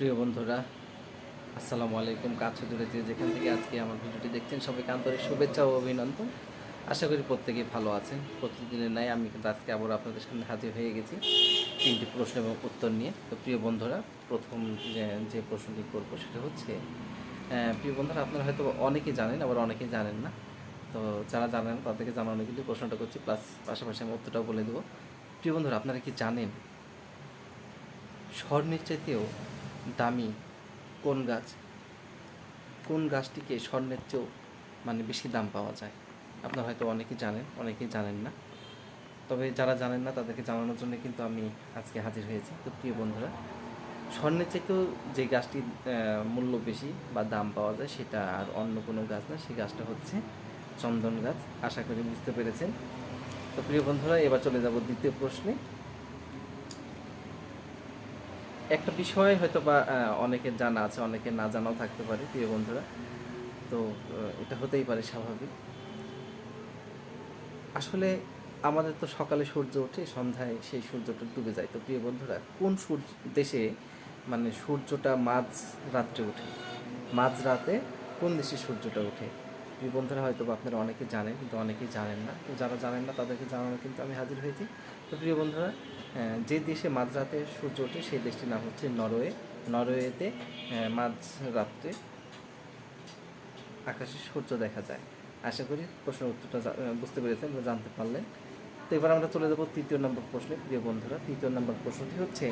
প্রিয় বন্ধুরা, আসসালামু আলাইকুম। কাছে দূরে যে যেখান থেকে আজকে আমার ভিডিওটি দেখছেন, সবাইকে আন্তরিক শুভেচ্ছা ও অভিনন্দন। আশা করি প্রত্যেকেই ভালো আছেন। প্রতিদিনের নাই আমি কিন্তু আজকে আবার আপনাদের সামনে হাজির হয়ে গেছি তিনটি প্রশ্ন এবং উত্তর নিয়ে। তো প্রিয় বন্ধুরা, প্রথম যে যে প্রশ্নটি করব সেটা হচ্ছে প্রিয় বন্ধুরা, আপনারা হয়তো অনেকেই জানেন, আবার অনেকেই জানেন না। তো যারা জানেন তাদেরকে জানানো কিন্তু প্রশ্নটা করছি, প্লাস পাশাপাশি আমি উত্তরটাও বলে দেবো। প্রিয় বন্ধুরা, আপনারা কি জানেন, স্বর্ণের চাইতেও দামি কোন গাছ? কোন গাছটিকে স্বর্ণের চেয়েও মানে বেশি দাম পাওয়া যায়? আপনারা হয়তো অনেকেই জানেন অনেকেই জানেন না। তবে যারা জানেন না, তাদেরকে জানানোর জন্য কিন্তু আমি আজকে হাজির হয়েছি। তো প্রিয় বন্ধুরা, স্বর্ণের চাইতেও যে গাছটির মূল্য বেশি বা দাম পাওয়া যায়, সেটা আর অন্য কোনো গাছ না। সেই গাছটা হচ্ছে চন্দন গাছ। আশা করি বুঝতে পেরেছেন। তো প্রিয় বন্ধুরা, এবার চলে যাব দ্বিতীয় প্রশ্নে। একটা বিষয় হয়তো বা অনেকের জানা আছে, অনেকের না জানাও থাকতে পারে, প্রিয় বন্ধুরা। তো এটা হতেই পারে স্বাভাবিক। আসলে আমাদের তো সকালে সূর্য ওঠে, সন্ধ্যায় সেই সূর্যটা ডুবে যায়। তো প্রিয় বন্ধুরা, কোন সূর্য, দেশে মানে সূর্যটা মাঝ রাত্রে ওঠে? মাঝ রাতে কোন দেশে সূর্যটা ওঠে? প্রিয় হয়তো আপনারা অনেকে জানেন কিন্তু অনেকেই জানেন না। তো যারা জানেন না তাদেরকে জানানো কিন্তু আমি হাজির হয়েছি। তো প্রিয় বন্ধুরা যে দেশে মাঝরাতে সূর্য ওঠে সেই দেশটির নাম হচ্ছে নরওয়ে। নরওয়েতে আহ, মাঝ রাত্রে আকাশে সূর্য দেখা যায়। আশা করি প্রশ্নের উত্তরটা বুঝতে পেরেছেন বা জানতে পারলেন। তো এবার আমরা চলে যাব তৃতীয় নম্বর প্রশ্নে প্রিয় বন্ধুরা। তৃতীয় নম্বর প্রশ্নটি হচ্ছে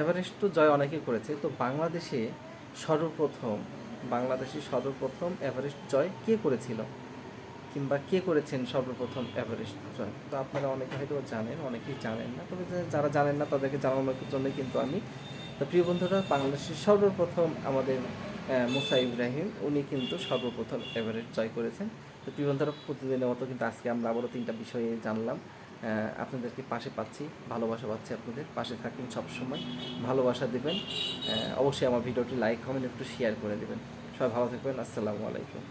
এভারেস্ট তো জয় অনেকে করেছে তো বাংলাদেশে সর্বপ্রথম বাংলাদেশে সর্বপ্রথম এভারেস্ট জয় কে করেছিল? কিংবা কে করেছেন সর্বপ্রথম এভারেস্ট জয়? তো আপনারা অনেকে হয়তো জানেন, অনেকেই জানেন না। তবে যারা জানেন না, তাদেরকে জানানোর জন্যই কিন্তু আমি, তো প্রিয় বন্ধুরা, বাংলাদেশের সর্বপ্রথম আমাদের মুসা ইব্রাহিম, উনি কিন্তু সর্বপ্রথম এভারেস্ট জয় করেছেন। তো প্রিয় বন্ধুরা, প্রতিদিনের মতো কিন্তু আজকে আমরা আবারও তিনটা বিষয়ে জানলাম। আপনাদেরকে পাশে পাচ্ছি, ভালোবাসা পাচ্ছি আপনাদের, পাশে থাকবেন সবসময়, ভালোবাসা দেবেন অবশ্যই আমার ভিডিওটি লাইক কমেন্ট একটু শেয়ার করে দেবেন। সবাই ভালো থাকবেন, আসসালামু আলাইকুম।